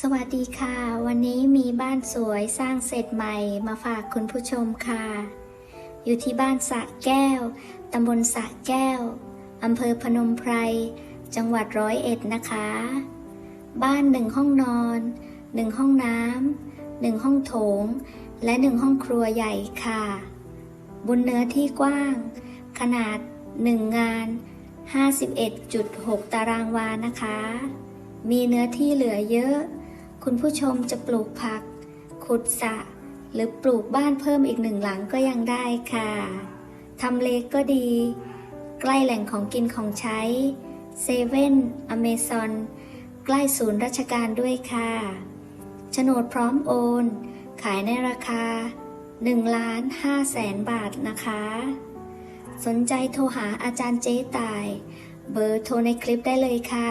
สวัสดีค่ะ วันนี้มีบ้านสวยสร้างเสร็จใหม่มาฝากคุณผู้ชมค่ะ อยู่ที่บ้านสะแก้ว ตำบลสะแก้ว อำเภอพนมไพร จังหวัดร้อยเอ็ดนะคะ บ้านหนึ่งห้องนอน หนึ่งห้องน้ำหนึ่งห้องโถง และหนึ่งห้องครัวใหญ่ค่ะ บนเนื้อที่กว้าง ขนาด1งาน 51.6 ตารางวานะคะ มีเนื้อที่เหลือเยอะ คุณผู้ชมจะปลูกผัก ขุดสระหรือปลูกบ้านเพิ่มอีกหนึ่งหลังก็ยังได้ค่ะทำเลก็ดี ใกล้แหล่งของกินของใช้เซเว่นอเมซอนใกล้ศูนย์ราชการด้วยค่ะโฉนดพร้อมโอน ขายในราคา1ล้าน5แสนบาทนะคะ สนใจโทรหาอาจารย์เจ๊ตาย เบอร์โทรในคลิปได้เลยค่ะ